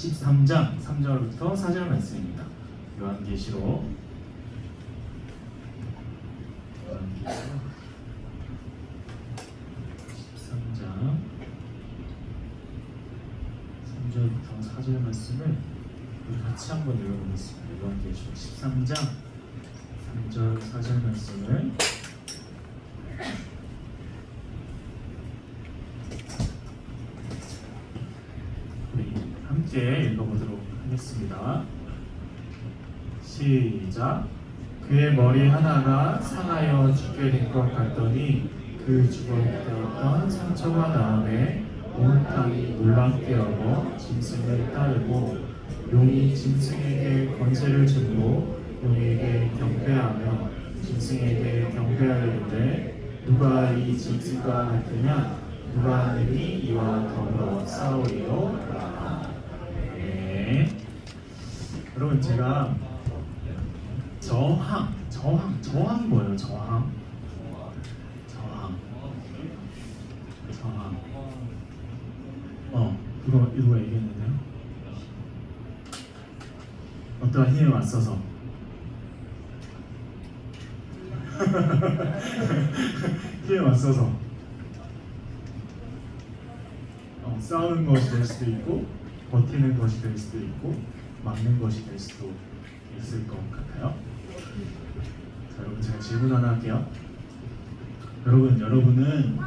13장 3절부터 4절 말씀입니다. 요한계시록 요한계시록 13장 3절부터 4절 말씀을 우리 같이 한번 읽어보겠습니다. 요한계시록 13장 3절 4절 말씀을 우리 함께 읽어보도록 하겠습니다. 시작. 그의 머리 하나가 상하여 죽게 된 것 같더니 그 죽어있던 상처가 나음에 온 땅이 놀랍게 여겨 짐승을 따르고 용이 짐승에게 권세를 주고 용에게 경배하며 짐승에게 경배하려는데 누가 이 짐승과 같으냐 누가 하느니 이와 더불어 싸우리요 네. 여러분 제가 저항 저항 저항이 뭐예요? 저항? 저항. 저항. 어 이거 이거 얘기했는데요 어떠한 힘에 맞서서. 힘에 맞서서. 어, 싸우는 것이 될 수도 있고 버티는 것이 될 수도 있고 막는 것이 될 수도 있을 것 같아요. 자, 여러분 제가 질문 하나 할게요. 여러분 여러분은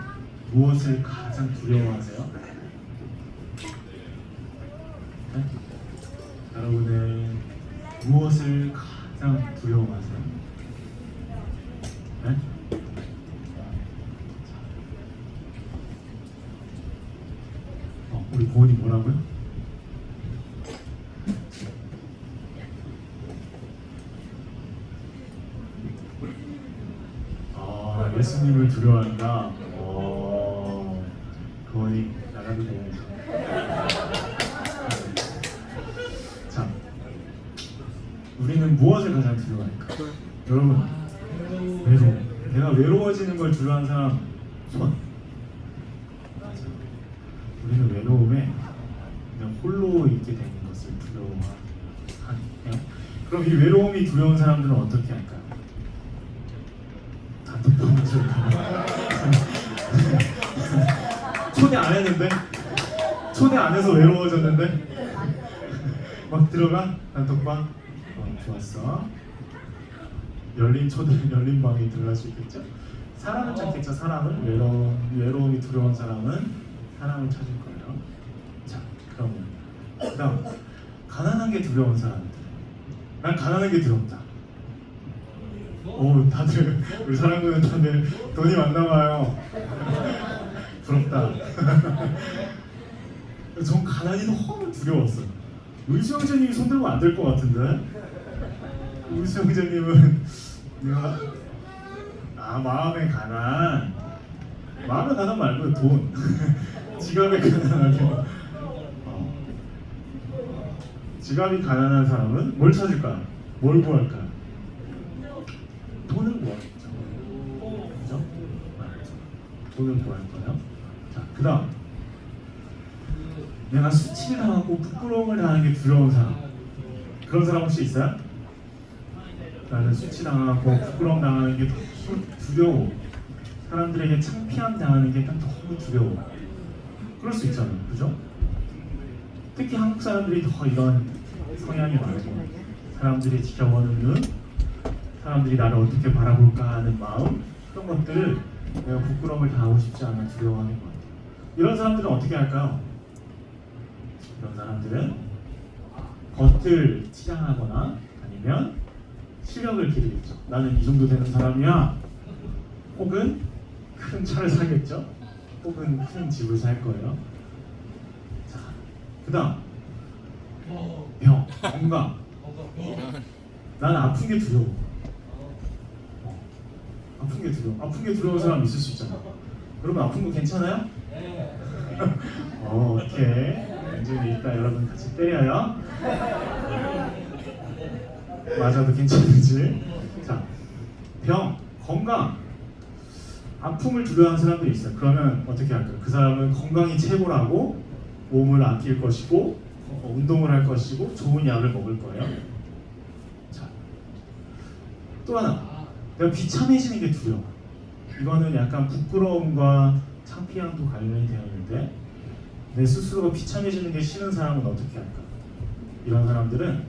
무엇을 가장 두려워하세요? 네? 여러분은 무엇을 가장 두려워하세요? 네? 어, 우리 고은이 뭐라고요? 아, 예수님을 두려워한다. 어, 고은이 나가도 돼요. 자, 우리는 무엇을 가장 두려워할까? 여러분, 외로움. 내가 외로워지는 걸 두려워하는 사람 손. 맞아. 우리는 외로움에 그냥 홀로 있게 되는 것을 두려워하네요. 그럼 이 외로움이 두려운 사람들은 어떻게 할까요? 안 해서 외로워졌는데? 막 들어가? 단톡방? 어, 좋았어. 열린 초대 열린 방에 들어갈 수 있겠죠? 사람을 찾겠죠 사람을 외로움 외로움이 두려운 사람은 사람을 찾을 거예요. 자 그러면 그다음 가난한 게 두려운 사람들. 난 가난한 게 두렵다. 오 다들 우리 사람들은 다들 돈이 많나 봐요. 부럽다 전 가난이 너무 두려웠어요 의수 형제님이 손들고 안될 것 같은데 의수 형제님은 내가 아 마음의 가난 마음의 가난 말고 돈 지갑의 가난하게 어. 지갑이 가난한 사람은 뭘 찾을까요? 뭘 구할까요? 돈을 구하겠죠. 그죠? 돈을 구할 거예요. 자, 그 다음. 내가 수치를 당하고 부끄러움을 당하는 게 두려운 사람. 그런 사람 혹시 있어요? 나는 수치 당하고 부끄러움 당하는 게 너무 두려워. 사람들에게 창피함 당하는 게 너무 두려워. 그럴 수 있잖아요. 그죠? 특히 한국 사람들이 더 이런 성향이 많고 사람들이 지켜보는 눈, 사람들이 나를 어떻게 바라볼까 하는 마음 그런 것들을 내가 부끄러움을 당하고 싶지 않아 두려워하는 것 같아요. 이런 사람들은 어떻게 할까요? 이런 사람들은 겉을 치장하거나 아니면 실력을 기르겠죠. 나는 이 정도 되는 사람이야. 혹은 큰 차를 사겠죠. 혹은 큰 집을 살 거예요. 자, 그다음 병, 건강. 난 아픈 게 두려워. 어, 아픈 게 두려워. 아픈 게 두려운 사람 있을 수 있잖아. 여러분 아픈 거 괜찮아요? 어, 오케이. 완전히 이따 여러분 같이 때려요. 맞아도 괜찮은지. 자, 병, 건강. 아픔을 두려워하는 사람들이 있어요. 그러면 어떻게 할까요? 그 사람은 건강이 최고라고 몸을 아낄 것이고 어, 운동을 할 것이고 좋은 약을 먹을 거예요. 자, 또 하나 내가 비참해지는 게 두려워. 이거는 약간 부끄러움과 창피함도 관련이 되어 있는데 내 스스로가 비참해지는 게 싫은 사람은 어떻게 할까? 이런 사람들은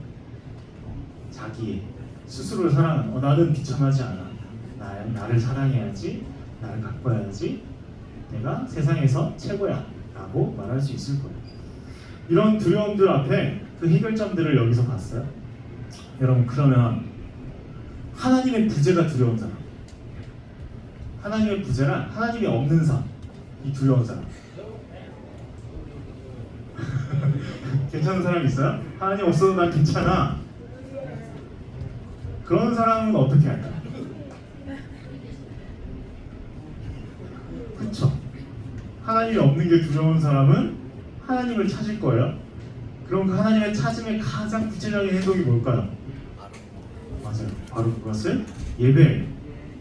자기 스스로를 사랑하는 어, 나는 비참하지 않아. 나, 나를 사랑해야지. 나를 가꿔야지. 내가 세상에서 최고야. 라고 말할 수 있을 거예요. 이런 두려움들 앞에 그 해결점들을 여기서 봤어요. 여러분 그러면 하나님의 부재가 두려운 사람 하나님의 부재란 하나님이 없는 사람 이 두려운 사람 괜찮은 사람 있어요? 하나님 없어도 난 괜찮아 그런 사람은 어떻게 할까? 그쵸 하나님이 없는 게 두려운 사람은 하나님을 찾을 거예요 그럼 그 하나님의 찾음의 가장 구체적인 행동이 뭘까요? 맞아요. 바로 그것을 예배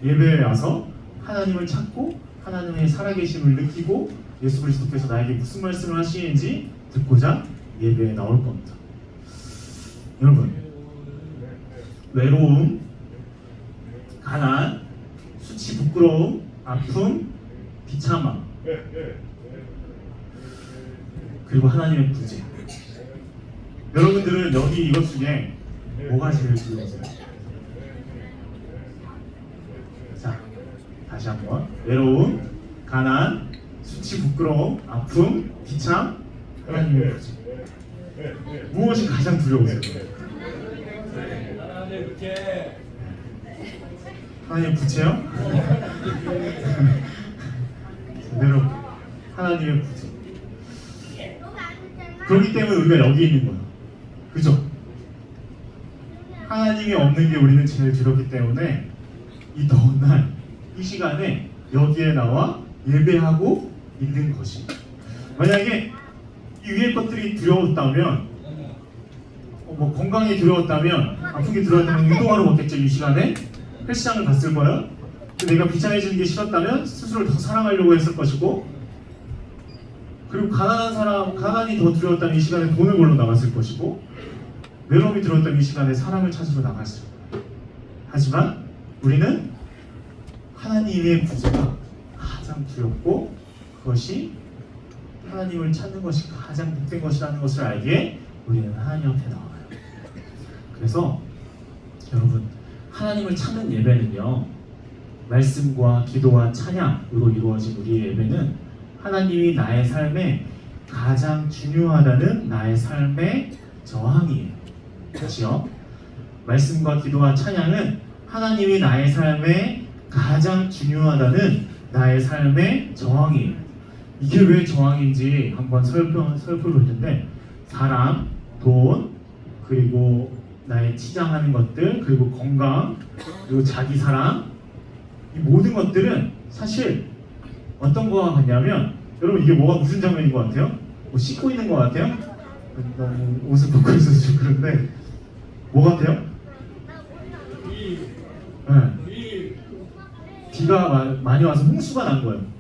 예배에 와서 하나님을 찾고 하나님의 살아계심을 느끼고 예수 그리스도께서 나에게 무슨 말씀을 하시는지 듣고자 예배에 나올 겁니다. 여러분 외로움, 가난, 수치, 부끄러움, 아픔, 비참함 그리고 하나님의 부재. 여러분들은 여기 이것 중에 뭐가 제일 두려우세요? 자, 다시 한번 외로움, 가난, 수치, 부끄러움, 아픔, 비참, 하나님의. 무엇이 가장 두려우세요? 하나님 부채요? 제대로 하나님의 부채. 그렇기 때문에 우리가 여기 있는 거예요. 그죠? 하나님이 없는 게 우리는 제일 두렵기 때문에 이 더운 날, 이 시간에 여기에 나와 예배하고 있는 것이. 만약에 이 위의 것들이 두려웠다면, 어, 뭐 건강이 두려웠다면, 아픈 게 두려웠다면 운동하러 갔겠죠 이 시간에 헬스장을 갔을. 근데 내가 비참해지는 게 싫었다면 스스로를 더 사랑하려고 했을 것이고, 그리고 가난한 사람, 가난이 더 두려웠다면 이 시간에 돈을 벌러 나갔을 것이고, 외로움이 들었다면 이 시간에 사랑을 찾으러 나갔을. 하지만 우리는 하나님의 부재가 가장 두렵고 그것이 하나님을 찾는 것이 가장 복된 것이라는 것을 알기에 우리는 하나님 앞에 나와요. 그래서 여러분 하나님을 찾는 예배는요 말씀과 기도와 찬양으로 이루어진 우리의 예배는 하나님이 나의 삶에 가장 중요하다는 나의 삶의 저항이에요. 다시요. 말씀과 기도와 찬양은 하나님이 나의 삶에 가장 중요하다는 나의 삶의 저항이에요. 이게 왜 저항인지 한번 살펴, 살펴볼 텐데 사람, 돈, 그리고 나의 치장하는 것들, 그리고 건강, 그리고 자기 사랑 이 모든 것들은 사실 어떤 거와 같냐면 여러분 이게 뭐가 무슨 장면인 것 같아요? 뭐 씻고 있는 것 같아요? 너무 옷을 벗고 있어서 좀 그런데 뭐 같아요? 이 네. 이 비가 마- 많이 와서 홍수가 난 거예요.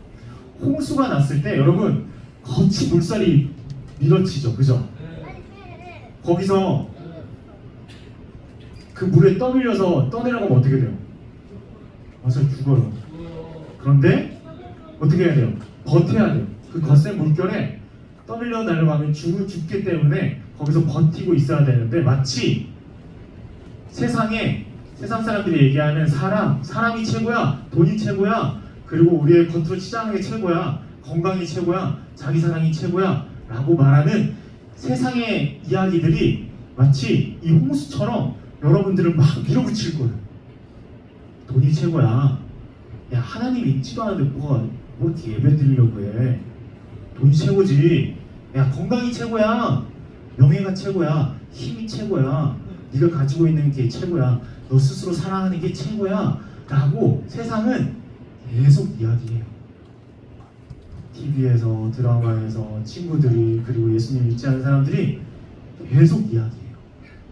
홍수가 났을 때 여러분 거치 물살이 밀어치죠, 그죠? 거기서 그 물에 떠밀려서 떠내려가면 어떻게 돼요? 맞아요, 죽어요. 그런데 어떻게 해야 돼요? 버텨야 돼요. 그 거센 물결에 떠밀려 내려가면 죽, 죽기 때문에 거기서 버티고 있어야 되는데 마치 세상에 세상 사람들이 얘기하는 사람, 사람이 최고야, 돈이 최고야, 그리고 우리의 겉으로 치장하는 게 최고야, 건강이 최고야, 자기 사랑이 최고야, 라고 말하는 세상의 이야기들이 마치 이 홍수처럼 여러분들을 막 밀어붙일 거예요. 돈이 최고야. 야 하나님 있지도 않은데 뭐가 뭐 이렇게 예배 드리려고 해? 돈이 최고지. 야 건강이 최고야. 명예가 최고야. 힘이 최고야. 네가 가지고 있는 게 최고야. 너 스스로 사랑하는 게 최고야. 라고 세상은 계속 이야기해요. TV에서 드라마에서 친구들이 그리고 예수님 믿지 않는 사람들이 계속 이야기해요.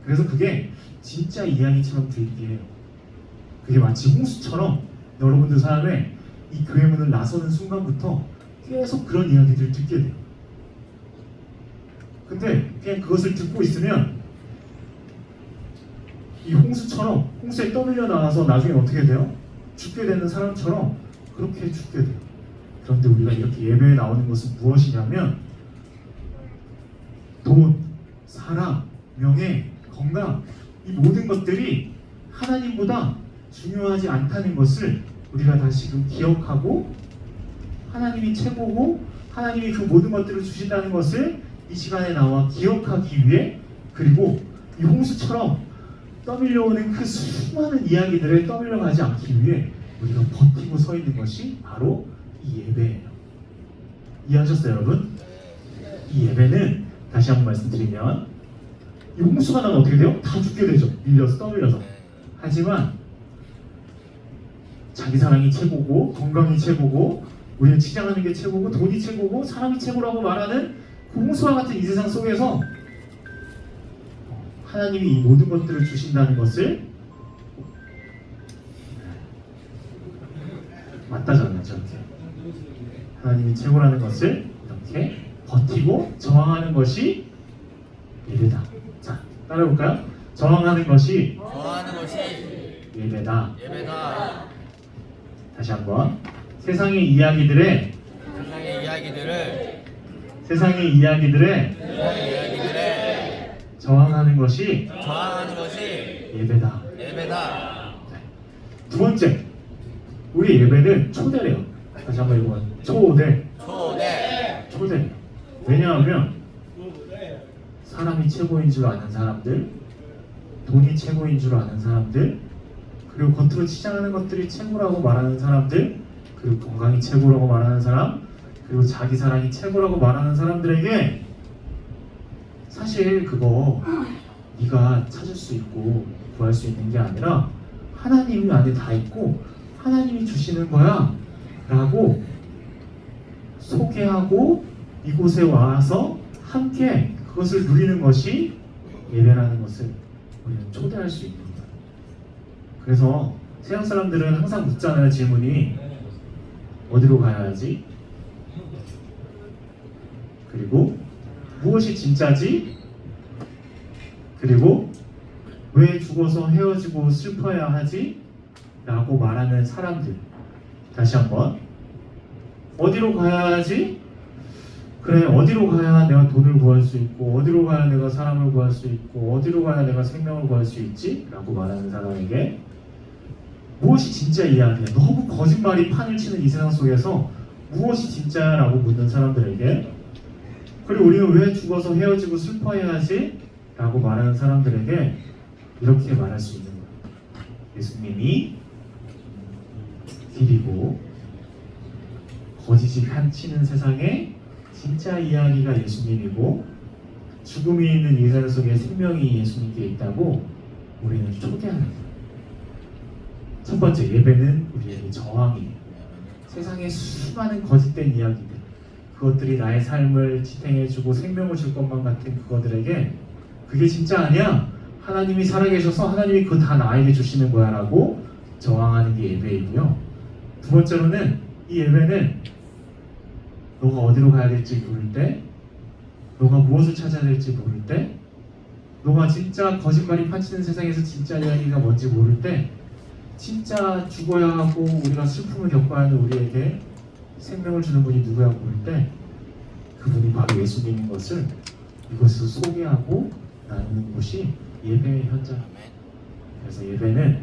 그래서 그게 진짜 이야기처럼 들리게 해요. 그게 마치 홍수처럼 여러분들 삶에 이 교회 문을 나서는 순간부터 계속 그런 이야기들을 듣게 돼요. 근데 그냥 그것을 듣고 있으면 이 홍수처럼 홍수에 떠밀려 나와서 나중에 어떻게 돼요? 죽게 되는 사람처럼 그렇게 죽게 돼요. 그런데 우리가 이렇게 예배에 나오는 것은 무엇이냐면 돈, 사랑, 명예, 건강 이 모든 것들이 하나님보다 중요하지 않다는 것을 우리가 다시금 기억하고 하나님이 최고고 하나님이 그 모든 것들을 주신다는 것을 이 시간에 나와 기억하기 위해 그리고 이 홍수처럼 떠밀려오는 그 수많은 이야기들을 떠밀려 가지 않기 위해 우리가 버티고 서 있는 것이 바로 이 예배예요. 이해하셨어요, 여러분? 이 예배는 다시 한번 말씀드리면 이 홍수가 나면 어떻게 돼요? 다 죽게 되죠. 밀려서 떠밀려서. 하지만 자기 사랑이 최고고 건강이 최고고 우리는 치장하는 게 최고고 돈이 최고고 사람이 최고라고 말하는 그 홍수와 같은 이 세상 속에서 하나님이 이 모든 것들을 주신다는 것을 맞다잖아요 저렇게 하나님이 최고라는 것을 이렇게 버티고 저항하는 것이 예배다 자 따라해볼까요? 저항하는 것이 좋아하는 것이 예배다 예배다. 다시 한번 세상의 이야기들의 세상의 이야기들을 세상의 이야기들의 세상의 이야기들에 저항하는 것이 저항하는 것이 예배다. 예배다. 두 번째, 우리 예배는 초대래요. 다시 한번 읽어봐요. 초대, 초대 초대. 왜냐하면 사람이 최고인 줄 아는 사람들, 돈이 최고인 줄 아는 사람들, 그리고 겉으로 치장하는 것들이 최고라고 말하는 사람들, 그리고 건강이 최고라고 말하는 사람, 그리고 자기 사랑이 최고라고 말하는 사람들에게 사실 그거 네가 찾을 수 있고 구할 수 있는 게 아니라 하나님이 안에 다 있고 하나님이 주시는 거야 라고 소개하고 이곳에 와서 함께 그것을 누리는 것이 예배라는 것을 우리는 초대할 수 있는 거예요. 그래서 세상 사람들은 항상 묻잖아요 질문이 어디로 가야 하지? 그리고 무엇이 진짜지? 그리고 왜 죽어서 헤어지고 슬퍼야 하지? 라고 말하는 사람들 다시 한번 어디로 가야 하지? 그래 어디로 가야 내가 돈을 구할 수 있고 어디로 가야 내가 사람을 구할 수 있고 어디로 가야 내가 생명을 구할 수 있지? 라고 말하는 사람에게 무엇이 진짜 이야기야? 너무 거짓말이 판을 치는 이 세상 속에서 무엇이 진짜야? 라고 묻는 사람들에게 그리고 우리는 왜 죽어서 헤어지고 슬퍼해야 하지? 라고 말하는 사람들에게 이렇게 말할 수 있는 거예요. 예수님이 길이고 거짓이 판치는 세상에 진짜 이야기가 예수님이고 죽음이 있는 이 세상 속에 생명이 예수님께 있다고 우리는 초대하는. 첫 번째 예배는 우리에게 저항이에요. 세상에 수많은 거짓된 이야기들 그것들이 나의 삶을 지탱해주고 생명을 줄 것만 같은 그거들에게 그게 진짜 아니야 하나님이 살아계셔서 하나님이 그거 다 나에게 주시는 거야 라고 저항하는 게 예배이고요 두 번째로는 이 예배는 너가 어디로 가야 될지 모를 때 너가 무엇을 찾아야 될지 모를 때 너가 진짜 거짓말이 판치는 세상에서 진짜 이야기가 뭔지 모를 때 진짜 죽어야 하고 우리가 슬픔을 겪어야 하는 우리에게 생명을 주는 분이 누구야 모를 때 그분이 바로 예수님인 것을 이것을 소개하고 나누는 곳이 예배의 현장. 그래서 예배는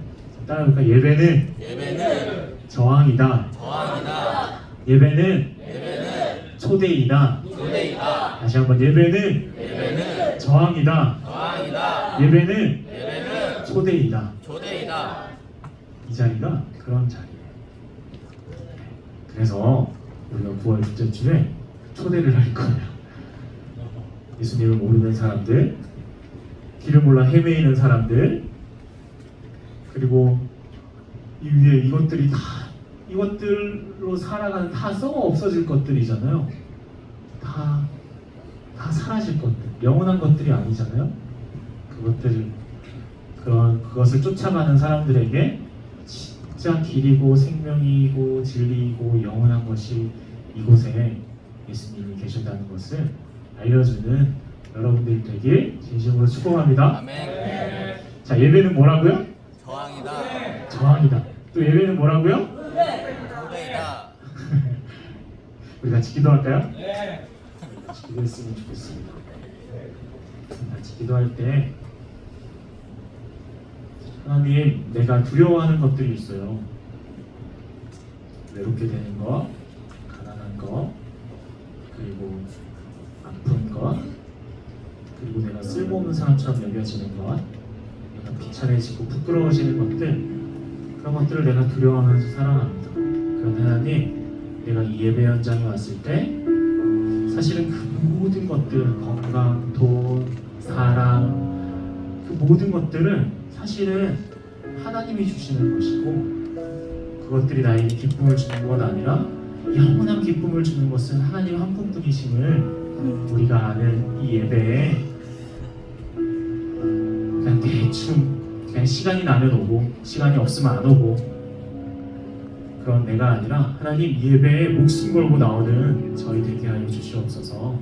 따라볼까? 예배는 예배는 저항이다. 저항이다. 예배는 예배는 초대이다. 초대이다. 다시 한번 예배는 예배는 저항이다. 저항이다. 예배는 예배는 초대이다. 초대이다. 이 자리가 그런 자리예요. 그래서 우리가 9월 둘째 주에 초대를 할 거예요. 예수님을 모르는 사람들, 길을 몰라 헤매이는 사람들, 그리고 이 위에 이것들이 다 이것들로 살아가는 다 썩어 없어질 것들이잖아요. 다, 다 사라질 것들, 영원한 것들이 아니잖아요. 그것들 그런 그것을 쫓아가는 사람들에게 진짜 길이고 생명이고 진리이고 영원한 것이 이곳에 예수님이 계신다는 것을 알려주는 여러분들이 되길 진심으로 축복합니다. 아멘. 자 예배는 뭐라고요? 저항이다. 저항이다. 또 예배는 뭐라고요? 후배이다. 우리 같이 기도할까요? 네. 같이 기도했으면 좋겠습니다. 같이 기도할 때 하나님 내가 두려워하는 것들이 있어요. 외롭게 되는 것, 가난한 것, 그리고 아픈 것, 그리고 내가 쓸모없는 사람처럼 여겨지는 것, 내가 비참해지고 부끄러워지는 것들, 그런 것들을 내가 두려워하면서 살아갑니다. 그런 하나님, 내가 이 예배 현장에 왔을 때 사실은 그 모든 것들, 건강, 돈, 사랑, 그 모든 것들은 사실은 하나님이 주시는 것이고 그것들이 나에게 기쁨을 주는 것 아니라 영원한 기쁨을 주는 것은 하나님 한 분뿐이심을 우리가 아는 이 예배에 그냥 대충 그냥 시간이 나면 오고 시간이 없으면 안 오고 그런 내가 아니라 하나님 이 예배에 목숨 걸고 나오는 저희 되게 하여 주시옵소서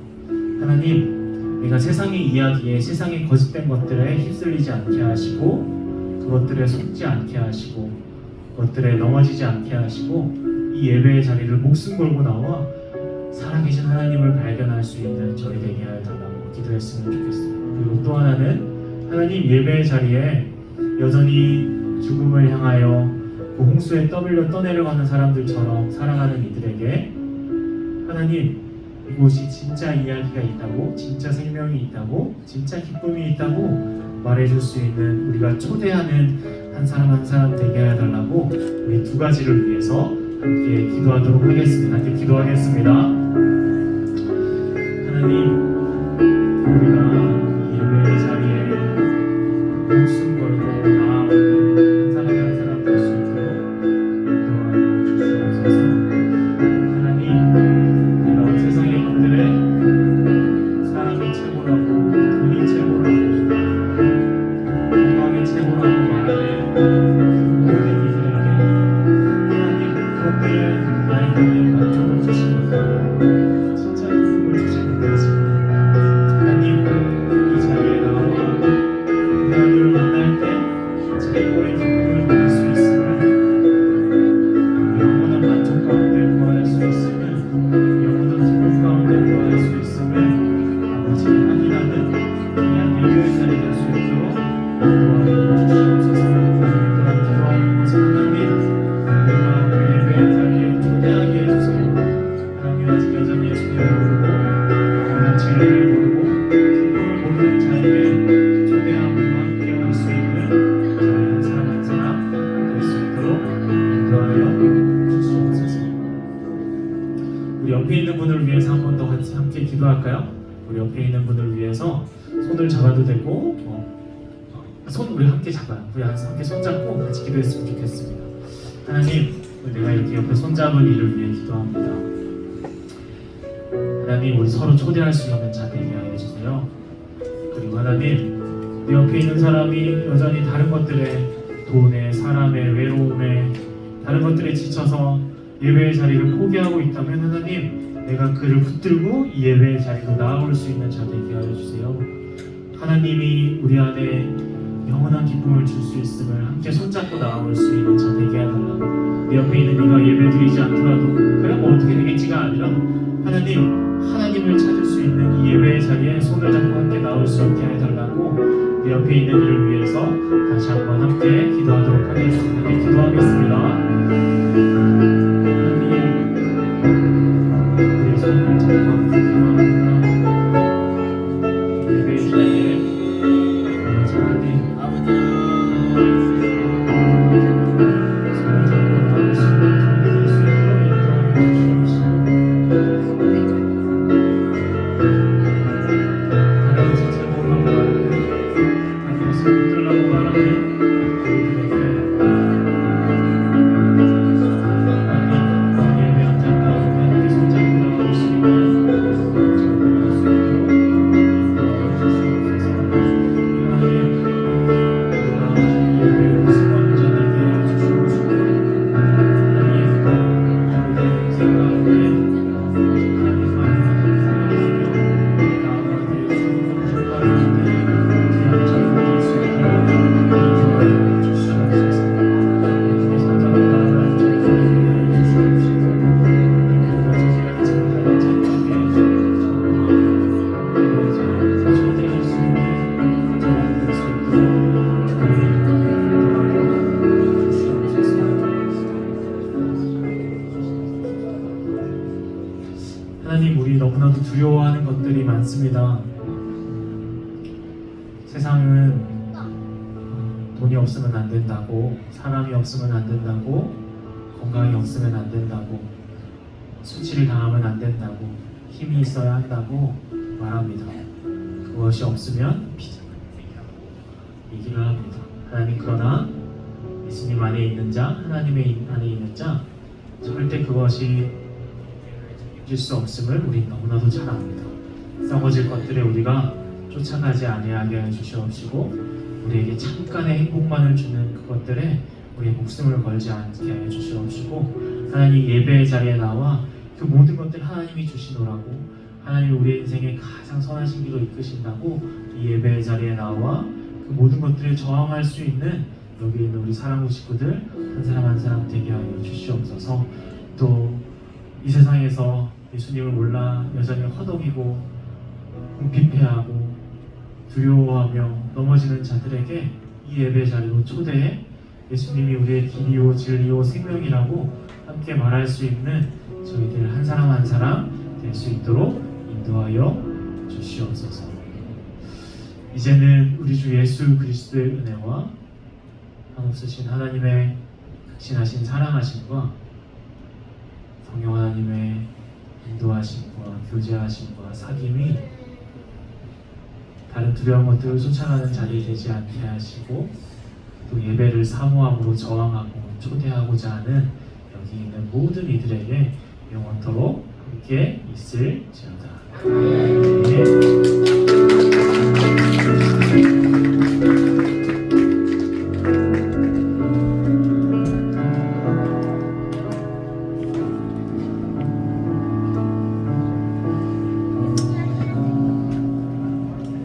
하나님 내가 세상의 이야기에 세상의 거짓된 것들에 휩쓸리지 않게 하시고 그것들에 속지 않게 하시고 그것들에 넘어지지 않게 하시고 이 예배의 자리를 목숨 걸고 나와 살아계신 하나님을 발견할 수 있는 저희 되게 하여 달라고 기도했으면 좋겠습니다. 그리고 또 하나는 하나님 예배의 자리에 여전히 죽음을 향하여 그 홍수에 떠밀려 떠내려가는 사람들처럼 살아가는 이들에게 하나님 이곳이 진짜 이야기가 있다고 진짜 생명이 있다고 진짜 기쁨이 있다고 말해줄 수 있는 우리가 초대하는 한 사람 한 사람 되게 해달라고 우리 두 가지를 위해서 함께 기도하도록 하겠습니다. 함께 기도하겠습니다. 하나님 손 우리 함께 잡아요. 우리 함께 손 잡고 같이 기도했으면 좋겠습니다. 하나님, 내가 이렇게 옆에 손 잡은 이를 위해 기도합니다. 하나님, 우리 서로 초대할 수 있는 자 되게 하여 주세요. 그리고 하나님, 내 옆에 있는 사람이 여전히 다른 것들에 돈에, 사람의 외로움에, 다른 것들에 지쳐서 예배의 자리를 포기하고 있다면 하나님, 내가 그를 붙들고 이 예배의 자리로 나아올 수 있는 자 되게 하여 주세요. 하나님이 우리 안에 영원한 기쁨을 줄 수 있음을 함께 손잡고 나아올 수 있는 자 되게 해달라고. 내 옆에 있는 이가 예배 드리지 않더라도 그래 뭐 어떻게 되겠지가 아니라 하나님 하나님을 찾을 수 있는 이 예배의 자리에 손을 잡고 함께 나올 수 있게 해달라고 내 옆에 있는 이를 위해서 다시 한번 함께 기도하도록 하겠습니다. 기도하겠습니다 하나님 우리 너무나도 두려워하는 것들이 많습니다. 세상은 돈이 없으면 안 된다고, 사람이 없으면 안 된다고, 건강이 없으면 안 된다고, 수치를 당하면 안 된다고, 힘이 있어야 한다고 말합니다. 그것이 없으면 이기를 합니다. 하나님 그러나 예수님 안에 있는 자, 하나님의 안에 있는 자, 절대 그것이 잊을 수 없음을 우리 너무나도 잘 압니다. 썩어질 것들에 우리가 쫓아가지 아니하게 해 주시옵시고 우리에게 잠깐의 행복만을 주는 그것들에 우리의 목숨을 걸지 않게 해 주시옵시고 하나님 예배의 자리에 나와 그 모든 것들 하나님이 주시노라고 하나님이 우리의 인생에 가장 선하신 길로 이끄신다고 이 예배의 자리에 나와 그 모든 것들을 저항할 수 있는 여기 있는 우리 사랑구 식구들 한 사람 한 사람 되게 하여 주시옵소서 또 이 세상에서 예수님을 몰라 여전히 허덕이고 궁핍해하고 두려워하며 넘어지는 자들에게 이 예배 자리로 초대해 예수님이 우리의 길이요 진리요 생명이라고 함께 말할 수 있는 저희들 한 사람 한 사람 될 수 있도록 인도하여 주시옵소서. 이제는 우리 주 예수 그리스도의 은혜와 한없으신 하나님의 극신하신 사랑하심과 성령 하나님의 인도하심과 교제하심과 사귐이 다른 두려운 것들을 쫓아가는 자리 되지 않게 하시고 또 예배를 사모함으로 저항하고 초대하고자 하는 여기 있는 모든 이들에게 영원토록 함께 있을지어다. 아멘.